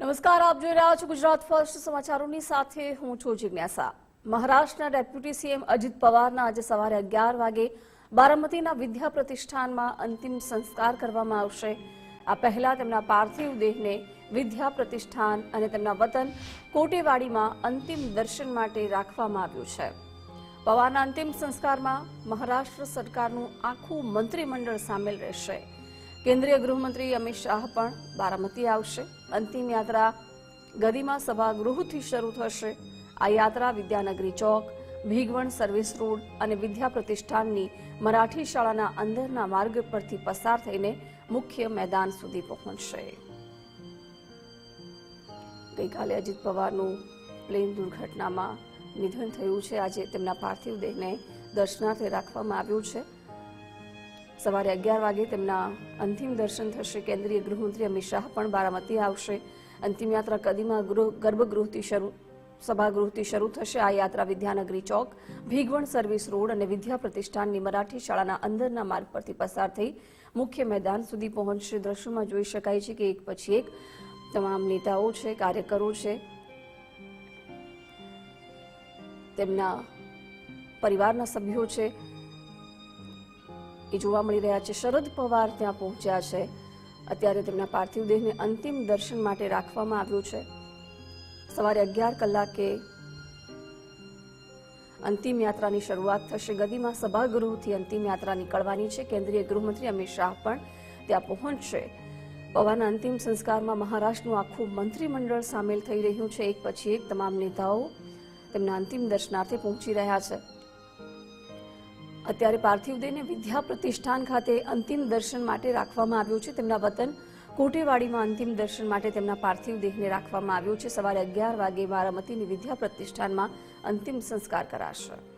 નમસ્કાર, આપ જોઈ રહ્યા છો ગુજરાત ફર્સ્ટ સમાચારોની સાથે હું છું જિજ્ઞાસા. મહારાષ્ટ્રના ડેપ્યુટી સીએમ અજીત પવારના આજે સવારે અગિયાર વાગે બારામતીના વિદ્યા પ્રતિષ્ઠાનમાં અંતિમ સંસ્કાર કરવામાં આવશે. આ પહેલા તેમના પાર્થિવ દેહને વિદ્યા પ્રતિષ્ઠાન અને તેમના વતન કોટેવાડીમાં અંતિમ દર્શન માટે રાખવામાં આવ્યું છે. પવારના અંતિમ સંસ્કારમાં મહારાષ્ટ્ર સરકારનું આખું મંત્રીમંડળ સામેલ રહેશે. કેન્દ્રીય ગૃહમંત્રી અમિત શાહ પણ બારામતી આવશે. અંતિમ યાત્રા ગરિમા સભાગૃહથી શરૂ થશે. આ યાત્રા વિદ્યાનગરી ચોક, ભીગવણ સર્વિસ રોડ અને વિદ્યા પ્રતિષ્ઠાનની મરાઠી શાળાના અંદરના માર્ગ પરથી પસાર થઈને મુખ્ય મેદાન સુધી પહોંચશે. ગઈકાલે અજીત પવારનું પ્લેન દુર્ઘટનામાં નિધન થયું છે. આજે તેમના પાર્થિવ દેહને દર્શનાર્થે રાખવામાં આવ્યું છે. સવારે અગિયાર વાગે તેમના અંતિમ દર્શન થશે. કેન્દ્રીય ગૃહમંત્રી અમિત શાહ પણ બારામતી આવશે. અંતિમ યાત્રા કદીમાં ગૃહ, ગર્ભગૃહથી શરૂ, સભાગૃહથી શરૂ થશે. આ યાત્રા વિદ્યાનગરી ચોક, ભીગવણ સર્વિસ રોડ અને વિદ્યા પ્રતિષ્ઠાનની મરાઠી શાળાના અંદરના માર્ગ પરથી પસાર થઈ મુખ્ય મેદાન સુધી પહોંચશે. દ્રશ્યોમાં જોઈ શકાય છે કે એક પછી એક તમામ નેતાઓ છે, કાર્યકરો છે, તેમના પરિવારના સભ્યો છે. એ જોવા મળી રહ્યા છે. શરદ પવાર ત્યાં પહોંચ્યા છે. અત્યારે તેમના પાર્થિવ દેહને અંતિમ દર્શન માટે રાખવામાં આવ્યું છે. સવારે અગિયાર કલાકે અંતિમ યાત્રાની શરૂઆત થશે. ગદીમાં સભાગૃહથી અંતિમ યાત્રા નીકળવાની છે. કેન્દ્રીય ગૃહમંત્રી અમિત શાહ પણ ત્યાં પહોંચશે. પવારના અંતિમ સંસ્કારમાં મહારાષ્ટ્રનું આખું મંત્રીમંડળ સામેલ થઈ રહ્યું છે. એક પછી એક તમામ નેતાઓ તેમના અંતિમ દર્શનાર્થે પહોંચી રહ્યા છે. અત્યારે પાર્થિવ દેહને વિદ્યા પ્રતિષ્ઠાન ખાતે અંતિમ દર્શન માટે રાખવામાં આવ્યું છે. તેમના વતન કોટેવાડીમાં અંતિમ દર્શન માટે તેમના પાર્થિવ દેહને રાખવામાં આવ્યું છે. સવારે અગિયાર વાગે બારામતીની વિદ્યા પ્રતિષ્ઠાનમાં અંતિમ સંસ્કાર કરાશે.